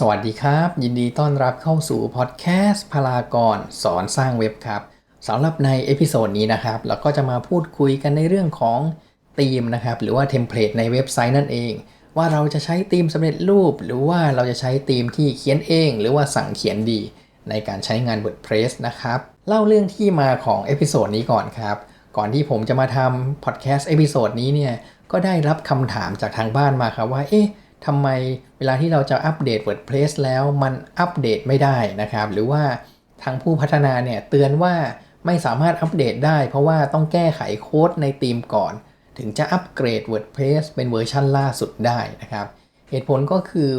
สวัสดีครับ ยินดีต้อนรับเข้าสู่พอดแคสต์พลากรสอนสร้างเว็บครับสำหรับในเอพิโซดนี้นะครับเราก็จะมาพูดคุยกันในเรื่องของธีมนะครับหรือว่าเทมเพลตในเว็บไซต์นั่นเอง ว่าเราจะใช้ธีมสำเร็จรูป หรือว่าเราจะใช้ธีมที่เขียนเอง หรือว่าสั่งเขียนดี ในการใช้งาน WordPress นะครับเล่าเรื่องที่มาของเอพิโซดนี้ก่อนครับก่อนที่ผมจะมาทำพอดแคสต์เอพิโซดนี้เนี่ยก็ได้รับคำถามจากทางบ้านมาครับว่าเอ๊ะ ทำไมเวลาที่เราจะอัปเดต WordPress แล้วมันอัปเดตไม่ได้นะครับ หรือว่าทางผู้พัฒนาเนี่ยเตือนว่าไม่สามารถอัปเดตได้ เพราะว่าต้องแก้ไขโค้ดในธีมก่อน ถึงจะอัปเกรด WordPress เป็นเวอร์ชันล่าสุดได้นะครับ เหตุผลก็คือ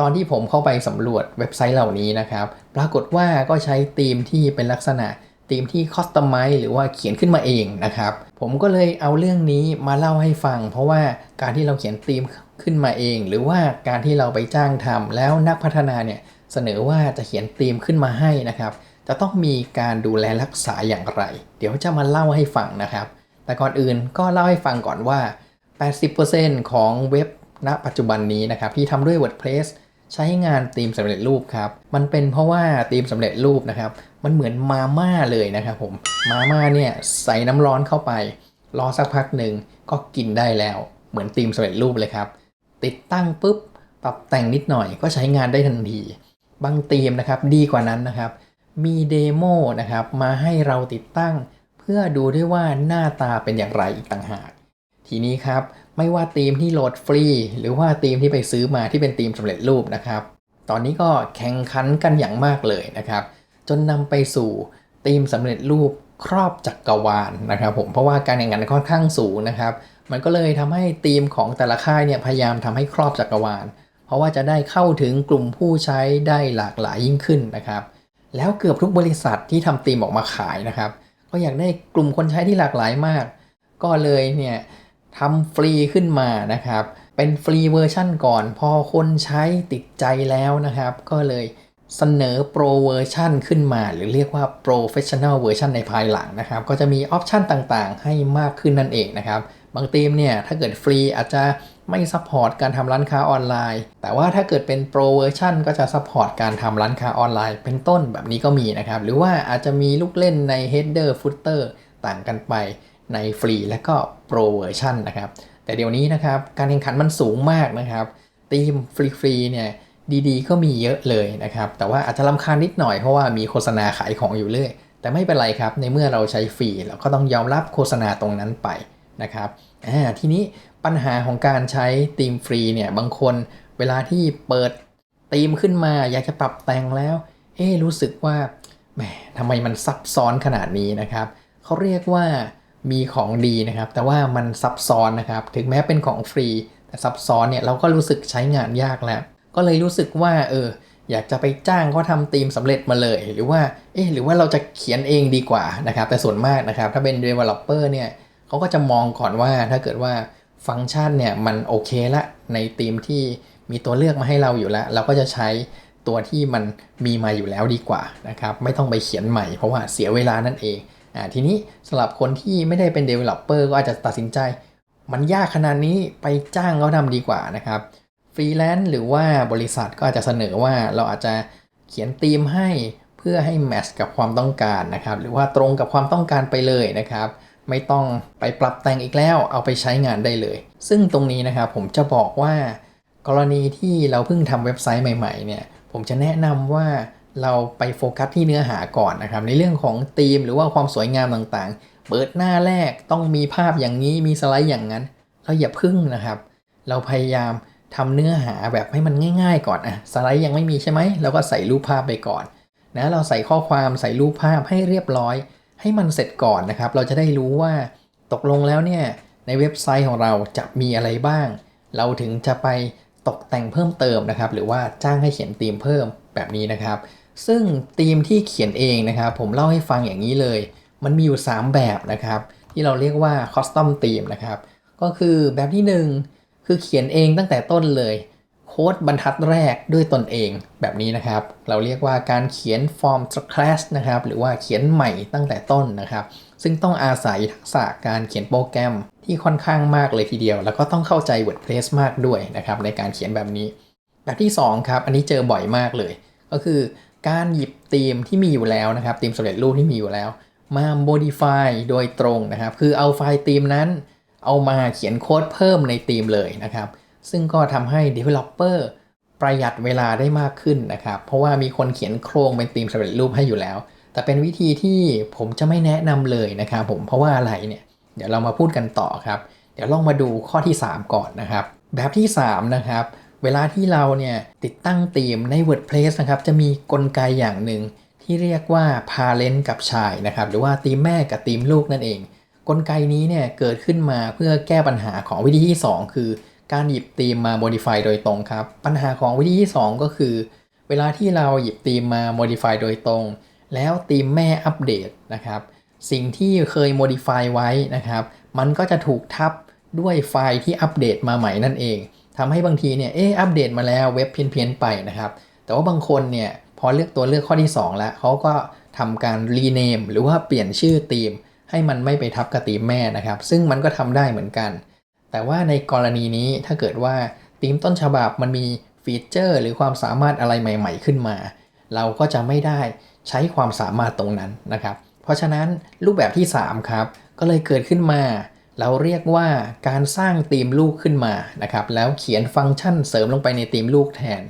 ตอนที่ผมเข้าไปสำรวจเว็บไซต์เหล่านี้นะครับ ปรากฏว่าก็ใช้ธีมที่เป็นลักษณะ ธีมที่คอสตอมไมหรือว่าเขียนขึ้นมาเองนะครับ ผมก็เลยเอาเรื่องนี้มาเล่าให้ฟัง เพราะว่าการที่เราเขียนธีมขึ้นมาเอง หรือว่าการที่เราไปจ้างทำแล้วนักพัฒนาเนี่ยเสนอว่าจะเขียนธีมขึ้นมาให้นะครับ จะต้องมีการดูแลรักษาอย่างไร เดี๋ยวจะมาเล่าให้ฟังนะครับ แต่ก่อนอื่นก็เล่าให้ฟังก่อนว่า 80%ของเว็บณปัจจุบันนี้นะครับที่ทำด้วย WordPress ใช้งานธีมสำเร็จรูปครับ มันเป็นเพราะว่าธีมสำเร็จรูปนะครับ มันเหมือนมาม่าเลยนะครับผม มาม่าเนี่ยใส่น้ำร้อนเข้าไป รอสักพักหนึ่งก็กินได้แล้ว เหมือนธีมสำเร็จรูปเลยครับ ติดตั้งปุ๊บ ปรับแต่งนิดหน่อยก็ใช้งานได้ทันที บางธีมนะครับดีกว่านั้นนะครับ มีเดโมนะครับมาให้เราติดตั้ง เพื่อดูด้วยว่าหน้าตาเป็นอย่างไรอีกต่างหาก ทีนี้ครับ ไม่ว่าธีมที่โหลดฟรี หรือว่าธีมที่ไปซื้อมาที่เป็นธีมสำเร็จรูปนะครับ ตอนนี้ก็แข่งขันกันอย่างมากเลยนะครับ จนนำไปสู่ธีมสำเร็จรูปครอบจักกรวาลนะครับผมเพราะว่าการแข่งขันค่อนข้างสูงนะครับ มันก็เลยทำให้ธีมของแต่ละค่ายเนี่ยพยายามทำให้ครอบจักรวาล เพราะว่าจะได้เข้าถึงกลุ่มผู้ใช้ได้หลากหลายยิ่งขึ้นนะครับ แล้วเกือบทุกบริษัทที่ทำธีมออกมาขายนะครับ ก็อยากได้กลุ่มคนใช้ที่หลากหลายมาก ก็เลยเนี่ย ทำฟรีขึ้นมานะครับ เป็นฟรีเวอร์ชั่นก่อน พอคนใช้ติดใจแล้วนะครับ ก็เลยเสนอโปรเวอร์ชันขึ้นมา หรือเรียกว่า Professional เวอร์ชันในภายหลังนะครับ ก็จะมีออปชันต่างๆ ให้มากขึ้นนั่นเองนะครับ บางทีมเนี่ย ถ้าเกิดฟรีอาจจะไม่ซัพพอร์ตการทำร้านค้าออนไลน์ แต่ว่าถ้าเกิดเป็นโปรเวอร์ชันก็จะซัพพอร์ตการทำร้านค้าออนไลน์ เป็นต้นแบบนี้ก็มีนะครับ หรือว่าอาจจะมีลูกเล่นใน Header Footer ต่างกันไป ในฟรีและก็โปรเวอร์ชันนะครับ แต่เดี๋ยวนี้นะครับการแข่งขันมันสูงมากนะครับทีมฟรีๆเนี่ยดีๆ ก็มีเยอะเลยนะครับ แต่ว่าอาจจะลำคาญนิดหน่อยเพราะว่ามีโฆษณาขายของอยู่เรื่อย แต่ไม่เป็นไรครับ ในเมื่อเราใช้ฟรีเราก็ต้องยอมรับโฆษณาตรงนั้นไปนะครับอ่าทีนี้ปัญหาของการใช้ทีมฟรีเนี่ยบางคนเวลาที่เปิดทีมขึ้นมา อยากจะปรับแต่งแล้ว เอ๊รู้สึกว่าแหมทำไมมันซับซ้อนขนาดนี้นะครับเขาเรียกว่า มีของดีนะครับ แต่ว่ามันซับซ้อนนะครับ ถึงแม้เป็นของฟรี แต่ซับซ้อนเนี่ยเราก็รู้สึกใช้งานยากแล้ว ก็เลยรู้สึกว่าเอออยากจะไปจ้างเขาทำธีมสำเร็จมาเลย หรือว่าเอ๊หรือว่าเราจะเขียนเองดีกว่านะครับ แต่ส่วนมากนะครับ ถ้าเป็น developer เนี่ยเขาก็จะมองก่อนว่าถ้าเกิดว่าฟังก์ชันเนี่ยมันโอเคละในธีมที่มีตัวเลือกมาให้เราอยู่แล้ว เราก็จะใช้ตัวที่มันมีมาอยู่แล้วดีกว่านะครับ ไม่ต้องไปเขียนใหม่เพราะว่าเสียเวลานั่นเอง อ่าทีนี้สำหรับคนที่ไม่ได้เป็น Developer ก็อาจจะตัดสินใจ มันยากขนาดนี้ไปจ้างเขาทำดีกว่านะครับฟรีแลนซ์หรือว่าบริษัทก็อาจจะเสนอว่าเราอาจจะเขียนธีมให้เพื่อให้แมทช์กับความต้องการนะครับหรือว่าตรงกับความต้องการไปเลยนะครับไม่ต้องไปปรับแต่งอีกแล้วเอาไปใช้งานได้เลย ซึ่งตรงนี้นะครับผมจะบอกว่า กรณีที่เราเพิ่งทำเว็บไซต์ใหม่ๆเนี่ยผมจะแนะนำว่า เราไปโฟกัสที่เนื้อหาก่อนนะครับ ในเรื่องของธีมหรือว่าความสวยงามต่างๆ เปิดหน้าแรกต้องมีภาพอย่างนี้มีสไลด์อย่างนั้น เราอย่าพึ่งนะครับ เราพยายามทำเนื้อหาแบบให้มันง่าย ๆ ก่อนอะสไลด์ยังไม่มีใช่ไหมเราก็ใส่รูปภาพไปก่อนนะเราใส่ข้อความใส่รูปภาพให้เรียบร้อย ให้มันเสร็จก่อนนะครับ เราจะได้รู้ว่าตกลงแล้วเนี่ยในเว็บไซต์ของเราจะมีอะไรบ้าง เราถึงจะไปตกแต่งเพิ่มเติมนะครับ หรือว่าจ้างให้เขียนธีมเพิ่มแบบนี้นะครับ ซึ่งธีมที่เขียนเองนะครับ ผมเล่าให้ฟังอย่างนี้เลย มันมีอยู่ 3 แบบนะครับ ที่เราเรียกว่าคอสตอมธีมนะครับ ก็คือแบบที่ 1 คือเขียนเองตั้งแต่ต้นเลย โค้ดบรรทัดแรกด้วยตนเองแบบนี้นะครับ เราเรียกว่าการเขียนฟอร์มสคลาสนะครับ หรือว่าเขียนใหม่ตั้งแต่ต้นนะครับ ซึ่งต้องอาศัยทักษะการเขียนโปรแกรมที่ค่อนข้างมากเลยทีเดียว แล้วก็ต้องเข้าใจ WordPress มากด้วยนะครับในการเขียนแบบนี้ แบบที่2ครับอันนี้เจอบ่อยมากเลย ก็คือ การหยิบธีมที่มีอยู่แล้วนะครับธีมสำเร็จรูปที่มีอยู่แล้ว มา modify โดยตรงนะครับ คือเอาไฟล์ธีมนั้น เอามาเขียนโค้ดเพิ่มในธีมเลยนะครับ ซึ่งก็ทำให้ developer ประหยัดเวลาได้มากขึ้นนะครับ เพราะว่ามีคนเขียนโครงเป็นธีมสำเร็จรูปให้อยู่แล้ว แต่เป็นวิธีที่ผมจะไม่แนะนำเลยนะครับผมเพราะว่าอะไรเนี่ยเดี๋ยวเรามาพูดกันต่อครับ เดี๋ยวลองมาดูข้อที่ 3 ก่อนนะครับ แบบที่ 3 นะครับ เวลาที่เราเนี่ยติดตั้งธีมใน WordPress นะครับ จะมีกลไกอย่างหนึ่งที่เรียกว่า parent กับ child นะครับ หรือว่าธีมแม่กับธีมลูกนั่นเอง กลไกนี้เนี่ยเกิดขึ้นมาเพื่อแก้ปัญหาของวิธีที่ 2 คือการหยิบธีมมา modify โดยตรงครับ ปัญหาของวิธีที่ 2 ก็คือ เวลาที่เราหยิบธีมมา modify โดยตรง แล้วธีมแม่อัปเดตนะครับ สิ่งที่เคย modify ไว้นะครับ มันก็จะถูกทับด้วยไฟล์ที่อัปเดตมาใหม่นั่นเอง ทำให้บางทีเนี่ยเอออัปเดตมาแล้วเว็บเพี้ยนๆไปนะครับ แต่ว่าบางคนเนี่ยพอเลือกตัวเลือกข้อที่ 2 แล้วเขาก็ทำการ rename หรือว่าเปลี่ยนชื่อธีม ให้มันไม่ไปทับกับธีมแม่นะครับ ซึ่งมันก็ทำได้เหมือนกัน แต่ว่าในกรณีนี้ถ้าเกิดว่าธีมต้นฉบับมันมีฟีเจอร์ หรือความสามารถอะไรใหม่ ๆ ขึ้นมา เราก็จะไม่ได้ใช้ความสามารถตรงนั้นนะครับ เพราะฉะนั้นรูปแบบที่ 3 ครับ ก็เลยเกิดขึ้นมา เราเรียกว่าการสร้างธีมลูกขึ้นมานะครับแล้วเขียนฟังก์ชันเสริมลงไปในธีมลูกแทน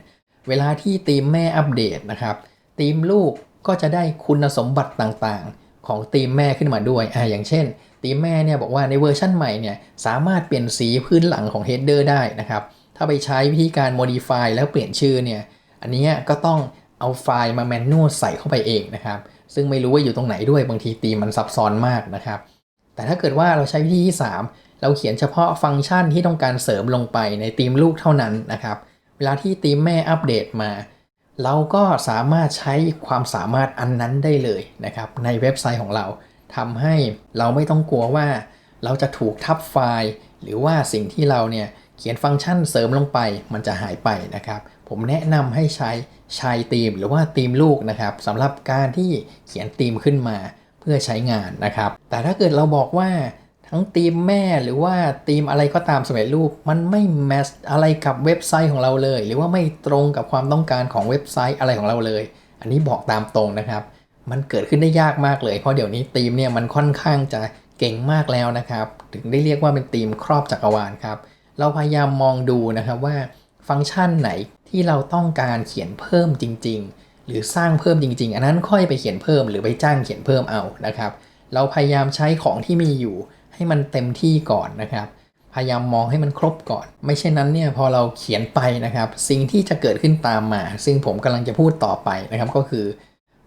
เวลาที่ธีมแม่อัปเดตนะครับธีมลูกก็จะได้คุณสมบัติต่างๆ ของธีมแม่ขึ้นมาด้วยอ่าอย่างเช่นธีมแม่เนี่ยบอกว่าในเวอร์ชั่นใหม่เนี่ยสามารถเปลี่ยนสีพื้นหลังของ header ได้นะครับถ้าไปใช้วิธีการ modify แล้วเปลี่ยนชื่อเนี่ยอันนี้ก็ต้องเอาไฟล์มาแมนนวลใส่เข้าไปเองนะครับซึ่งไม่รู้ว่าอยู่ตรงไหนด้วยบางทีตีมมันซับซ้อนมากนะครับ แต่ถ้าเกิดว่าเราใช้วิธีที่ 3 เราเขียนเฉพาะฟังก์ชันที่ต้องการเสริมลงไปในธีมลูกเท่านั้นนะครับ เวลาที่ธีมแม่อัปเดตมา เราก็สามารถใช้ความสามารถอันนั้นได้เลยนะครับในเว็บไซต์ของเราทำให้เราไม่ต้องกลัวว่า เราจะถูกทับไฟล์ หรือว่าสิ่งที่เราเนี่ยเขียนฟังก์ชันเสริมลงไปมันจะหายไปนะครับ ผมแนะนำให้ใช้ชายธีมหรือว่าธีมลูกนะครับสำหรับการที่เขียนธีมขึ้นมา พื่อใช้งานนะครับ แต่ถ้าเกิดเราบอกว่าทั้งธีมแม่หรือว่าธีมอะไรก็ตามสำเร็จรูป มันไม่แมทอะไรกับเว็บไซต์ของเราเลย หรือว่าไม่ตรงกับความต้องการของเว็บไซต์อะไรของเราเลย อันนี้บอกตามตรงนะครับ มันเกิดขึ้นได้ยากมากเลย เพราะเดี๋ยวนี้ธีมเนี่ยมันค่อนข้างจะเก่งมากแล้วนะครับ ถึงได้เรียกว่าเป็นธีมครอบจักรวาลครับ เราพยายามมองดูนะครับว่าฟังก์ชันไหนที่เราต้องการเขียนเพิ่มจริง ๆ หรือสร้างเพิ่มจริง ๆ อันนั้นค่อยไปเขียนเพิ่มหรือไปจ้างเขียนเพิ่มเอานะครับ เราพยายามใช้ของที่มีอยู่ให้มันเต็มที่ก่อนนะครับ พยายามมองให้มันครบก่อน ไม่เช่นนั้นเนี่ยพอเราเขียนไปนะครับ สิ่งที่จะเกิดขึ้นตามมา ซึ่งผมกำลังจะพูดต่อไปนะครับก็คือ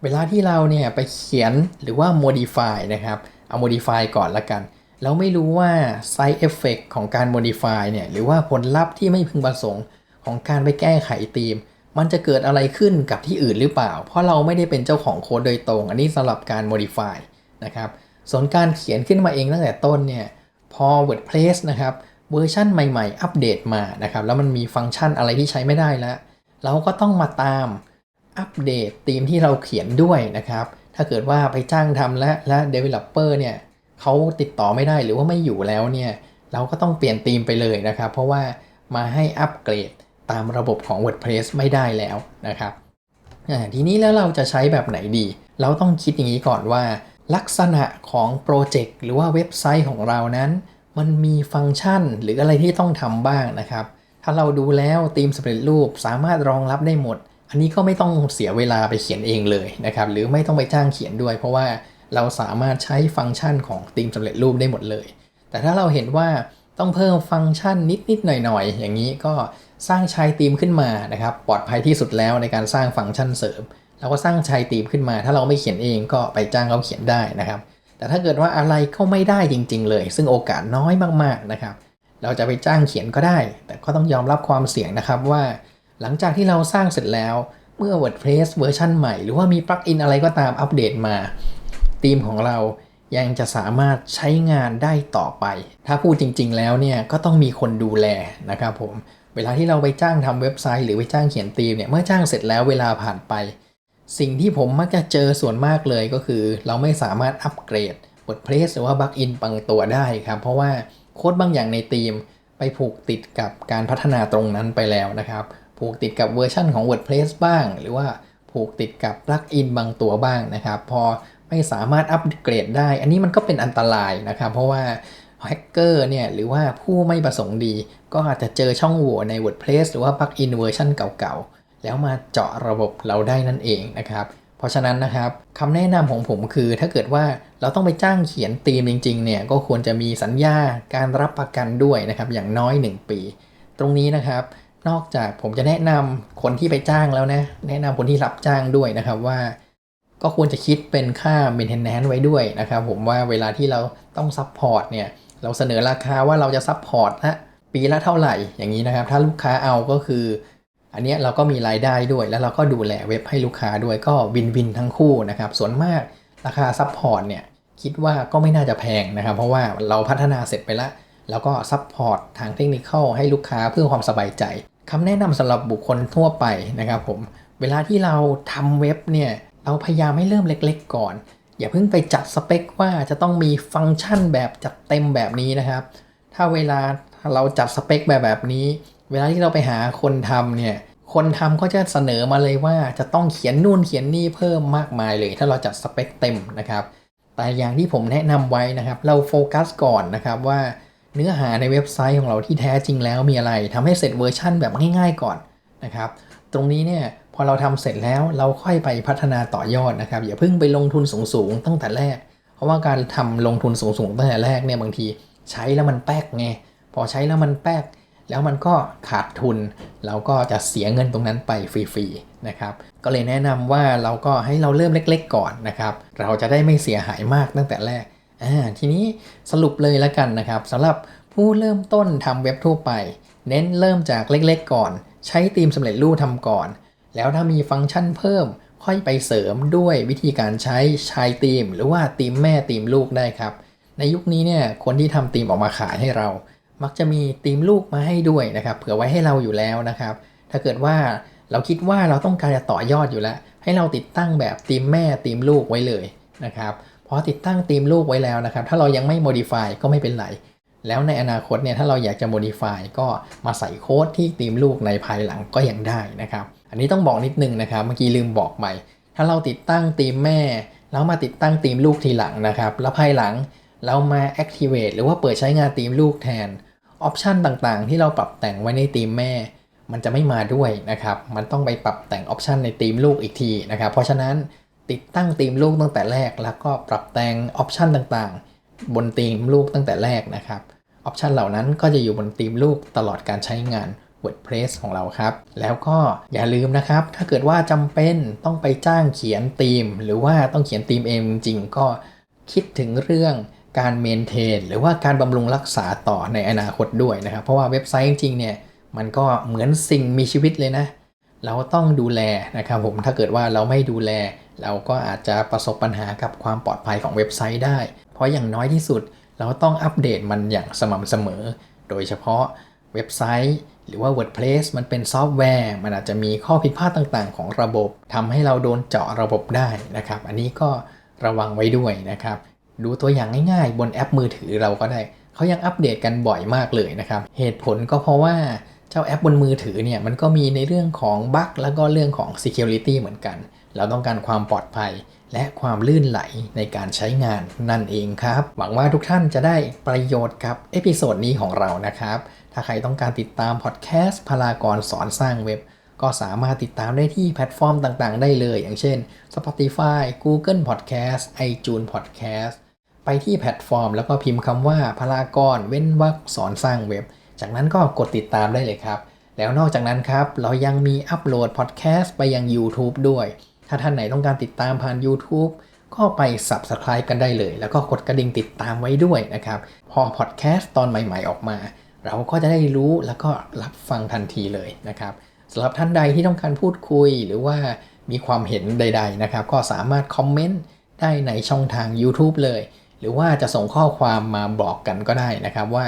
เวลาที่เราเนี่ยไปเขียนหรือว่า modify นะครับเอา modify ก่อนละกันเราไม่รู้ว่า side effect ของการ modify เนี่ยหรือว่าผลลัพธ์ที่ไม่พึงประสงค์ของการไปแก้ไขธีม มันจะเกิดอะไรขึ้นกับที่อื่นหรือเปล่า เพราะเราไม่ได้เป็นเจ้าของโค้ดโดยตรง อันนี้สำหรับการ modify นะครับ ส่วนการเขียนขึ้นมาเองตั้งแต่ต้นเนี่ย พอ WordPress นะครับ เวอร์ชันใหม่ๆ อัปเดตมานะครับ แล้วมันมีฟังก์ชันอะไรที่ใช้ไม่ได้แล้ว เราก็ต้องมาตามอัปเดตธีมที่เราเขียนด้วยนะครับ ถ้าเกิดว่าไปจ้างทำและและ Developer เนี่ยเขาติดต่อไม่ได้หรือว่าไม่อยู่แล้วเนี่ย เราก็ต้องเปลี่ยนธีมไปเลยนะครับ เพราะว่ามาให้อัปเกรด ตามระบบของ WordPress ไม่ได้แล้วนะครับทีนี้แล้วเราจะใช้แบบไหนดี เราต้องคิดอย่างนี้ก่อนว่า ลักษณะของโปรเจกต์หรือว่าเว็บไซต์ของเรานั้น มันมีฟังก์ชันหรืออะไรที่ต้องทำบ้างนะครับ ถ้าเราดูแล้วธีมสำเร็จรูปสามารถรองรับได้หมด อันนี้ก็ไม่ต้องเสียเวลาไปเขียนเองเลยนะครับ หรือไม่ต้องไปจ้างเขียนด้วย เพราะว่าเราสามารถใช้ฟังก์ชันของธีมสำเร็จรูปได้หมดเลย แต่ถ้าเราเห็นว่าต้องเพิ่มฟังก์ชันนิดๆหน่อยๆ อย่างนี้ก็ สร้างชายธีมขึ้นมานะครับปลอดภัยที่สุดแล้วในการสร้างฟังก์ชันเสริมเราก็สร้างชายธีมขึ้นมา ถ้าเราไม่เขียนเองก็ไปจ้างเขาเขียนได้นะครับ แต่ถ้าเกิดว่าอะไรก็ไม่ได้จริง ๆ เลย ซึ่งโอกาสน้อยมากๆนะครับ เราจะไปจ้างเขียนก็ได้ แต่ก็ต้องยอมรับความเสี่ยงนะครับว่า หลังจากที่เราสร้างเสร็จแล้วเมื่อ WordPress เวอร์ชันใหม่ หรือว่ามีปลั๊กอินอะไรก็ตามอัปเดตมาธีมของเรายังจะสามารถใช้งานได้ต่อไป ถ้าพูดจริง ๆ แล้วเนี่ยก็ต้องมีคนดูแลนะครับผม วลาที่เราไปจ้างทำเว็บไซต์หรือไปจ้างเขียนธีมเนี่ยเมื่อจ้างเสร็จแล้วเวลาผ่านไป สิ่งที่ผมมักจะเจอส่วนมากเลยก็คือ เราไม่สามารถอัปเกรด WordPress หรือว่าบั๊กอินบางตัวได้ครับ เพราะว่าโค้ดบางอย่างในธีมไปผูกติดกับการพัฒนาตรงนั้นไปแล้วนะครับ ผูกติดกับเวอร์ชันของ WordPress บ้าง หรือว่าผูกติดกับปลั๊กอินบางตัวบ้างนะครับ พอไม่สามารถอัปเกรดได้ อันนี้มันก็เป็นอันตรายนะครับ เพราะว่า แฮกเกอร์เนี่ยหรือว่าผู้ไม่ประสงค์ดี ก็อาจจะเจอช่องโหว่ใน WordPress หรือว่าปลั๊กอินเวอร์ชันเก่าๆ แล้วมาเจาะระบบเราได้นั่นเองนะครับ เพราะฉะนั้นนะครับคำแนะนำของผมคือถ้าเกิดว่าเราต้องไปจ้างเขียนธีมจริงๆเนี่ยก็ควรจะมีสัญญาการรับประกันด้วยนะครับอย่างน้อย 1 ปี ตรงนี้นะครับนอกจากผมจะแนะนำคนที่ไปจ้างแล้วนะ แนะนำคนที่รับจ้างด้วยนะครับว่า ก็ควรจะคิดเป็นค่า maintenance ไว้ด้วยนะครับ ผมว่าเวลาที่เราต้องซัพพอร์ตเนี่ย เราเสนอราคาว่าเราจะซัพพอร์ตนะปีละเท่าไหร่อย่างนี้นะครับ ถ้าลูกค้าเอาก็คือ อันนี้เราก็มีรายได้ด้วย แล้วเราก็ดูแลเว็บให้ลูกค้าด้วยก็วินวินทั้งคู่นะครับ ส่วนมากราคาซัพพอร์ตเนี่ยคิดว่าก็ไม่น่าจะแพงนะครับ เพราะว่าเราพัฒนาเสร็จไปแล้วแล้วก็ซัพพอร์ตทางเทคนิคให้ลูกค้าเพื่อความสบายใจคำแนะนำสำหรับบุคคลทั่วไปนะครับผม เวลาที่เราทำเว็บเนี่ยเราพยายามให้เริ่มเล็กๆก่อน อย่าเพิ่งไปจัดสเปคว่าจะต้องมีฟังก์ชันแบบจัดเต็มแบบนี้นะครับ ถ้าเวลาเราจัดสเปคแบบแบบนี้ เวลาที่เราไปหาคนทำเนี่ยคนทำก็จะเสนอมาเลยว่าจะต้องเขียนนู่นเขียนนี่เพิ่มมากมายเลย ถ้าเราจัดสเปคเต็มนะครับ แต่อย่างที่ผมแนะนำไว้นะครับ เราโฟกัสก่อนนะครับว่าเนื้อหาในเว็บไซต์ของเราที่แท้จริงแล้วมีอะไรทำให้เสร็จเวอร์ชั่นแบบง่าย ๆ ก่อนนะครับ ตรงนี้เนี่ย อเราทำเสร็จแล้วเราค่อยไปพัฒนาต่อยอดนะครับ อย่าเพิ่งไปลงทุนสูงๆตั้งแต่แรก เพราะว่าการทำลงทุนสูงๆตั้งแต่แรกเนี่ยบางทีใช้แล้วมันแป๊กไงพอใช้แล้วมันแป๊ก แล้วมันก็ขาดทุน เราก็จะเสียเงินตรงนั้นไปฟรีๆนะครับ ก็เลยแนะนำว่าเราก็ให้เราเริ่มเล็ก ๆ ก่อนนะครับ เราจะได้ไม่เสียหายมากตั้งแต่แรกอ่าทีนี้สรุปเลยแล้วกันนะครับสำหรับผู้เริ่มต้นทำเว็บทั่วไป เน้นเริ่มจากเล็ก ๆ ก่อน ใช้ธีมสำเร็จรูปทำก่อน แล้วถ้ามีฟังก์ชันเพิ่ม ค่อยไปเสริมด้วยวิธีการใช้ชายธีม หรือว่าธีมแม่ธีมลูกได้ครับ ในยุคนี้เนี่ยคนที่ทำธีมออกมาขายให้เรา มักจะมีธีมลูกมาให้ด้วยนะครับ เผื่อไว้ให้เราอยู่แล้วนะครับ ถ้าเกิดว่าเราคิดว่าเราต้องการจะต่อยอดอยู่แล้ว ให้เราติดตั้งแบบธีมแม่ธีมลูกไว้เลยนะครับพอติดตั้งธีมลูกไว้แล้วนะครับ ถ้าเรายังไม่ modify ก็ไม่เป็นไร แล้วในอนาคตเนี่ยถ้าเราอยากจะ modify ก็มาใส่โค้ดที่ธีมลูกในภายหลังก็ยังได้นะครับ อันนี้ต้องบอกนิดนึงนะครับ เมื่อกี้ลืมบอกไป ถ้าเราติดตั้งธีมแม่ แล้วมาติดตั้งธีมลูกทีหลังนะครับ แล้วภายหลังเรามา activate หรือว่าเปิดใช้งานธีมลูกแทน ออปชันต่างๆ ที่เราปรับแต่งไว้ในธีมแม่ มันจะไม่มาด้วยนะครับ มันต้องไปปรับแต่งออปชันในธีมลูกอีกทีนะครับ เพราะฉะนั้นติดตั้งธีมลูกตั้งแต่แรก แล้วก็ปรับแต่งออปชันต่างๆ บนธีมลูกตั้งแต่แรกนะครับออปชันเหล่านั้นก็จะอยู่บนธีมลูกตลอดการใช้งาน WordPress ของเราครับ แล้วก็อย่าลืมนะครับ ถ้าเกิดว่าจำเป็นต้องไปจ้างเขียนธีม หรือว่าต้องเขียนธีมเองจริงก็คิดถึงเรื่องการเมนเทนหรือว่าการบำรุงรักษาต่อในอนาคตด้วยนะครับ เพราะว่าเว็บไซต์จริงเนี่ยมันก็เหมือนสิ่งมีชีวิตเลยนะ เราต้องดูแลนะครับผมถ้าเกิดว่าเราไม่ดูแล เราก็อาจจะประสบปัญหากับความปลอดภัยของเว็บไซต์ได้ ราะอย่างน้อยที่สุดเราต้องอัปเดตมันอย่างสม่ำเสมอ โดยเฉพาะเว็บไซต์ หรือว่า WordPress มันเป็นซอฟต์แวร์ มันอาจจะมีข้อผิดพลาดต่างๆ ของระบบทำให้เราโดนเจาะระบบได้นะครับ อันนี้ก็ระวังไว้ด้วยนะครับ ดูตัวอย่างง่ายๆ บนแอปมือถือเราก็ได้ เขายังอัปเดตกันบ่อยมากเลยนะครับ เหตุผลก็เพราะว่าเจ้าแอปบนมือถือเนี่ยมันก็มีในเรื่องของบั๊กแล้วก็เรื่องของ Security เหมือนกัน เราต้องการความปลอดภัย และความลื่นไหลในการใช้งานนั่นเองครับ หวังว่าทุกท่านจะได้ประโยชน์กับเอพิโซดนี้ของเรานะครับ ถ้าใครต้องการติดตามพอดแคสต์พลากรสอนสร้างเว็บ ก็สามารถติดตามได้ที่แพลตฟอร์มต่างๆ ได้เลย อย่างเช่น Spotify Google Podcast iTunes Podcast ไปที่แพลตฟอร์ม แล้วก็พิมพ์คำว่าพลากรเว้นวรรคสอนสร้างเว็บ จากนั้นก็กดติดตามได้เลยครับ แล้วนอกจากนั้นครับเรายังมีอัปโหลดพอดแคสต์ไปยัง YouTube ด้วย ถ้าท่านไหนต้องการติดตามผ่าน YouTube ก็ไป Subscribe กันได้เลย แล้วก็กดกระดิ่งติดตามไว้ด้วยนะครับ พอพอดแคสต์ตอนใหม่ ๆ ออกมา เราก็จะได้รู้แล้วก็รับฟังทันทีเลยนะครับสำหรับท่านใดที่ต้องการพูดคุยหรือว่ามีความเห็นใด ๆนะครับ ก็สามารถคอมเมนต์ได้ในช่องทาง YouTube เลย หรือว่าจะส่งข้อความมาบอกกันก็ได้นะครับ ว่า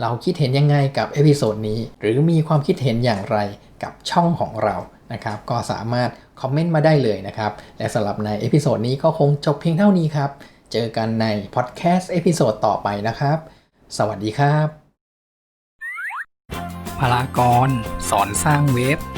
เราคิดเห็นยังไงกับเอพิโซดนี้ หรือมีความคิดเห็นอย่างไรกับช่องของเรา นะครับก็สามารถคอมเมนต์มาได้เลยนะครับ และสำหรับในเอพิโซดนี้ก็คงจบเพียงเท่านี้ครับ เจอกันในพอดแคสต์เอพิโซดต่อไปนะครับ สวัสดีครับพลากรสอนสร้างเว็บ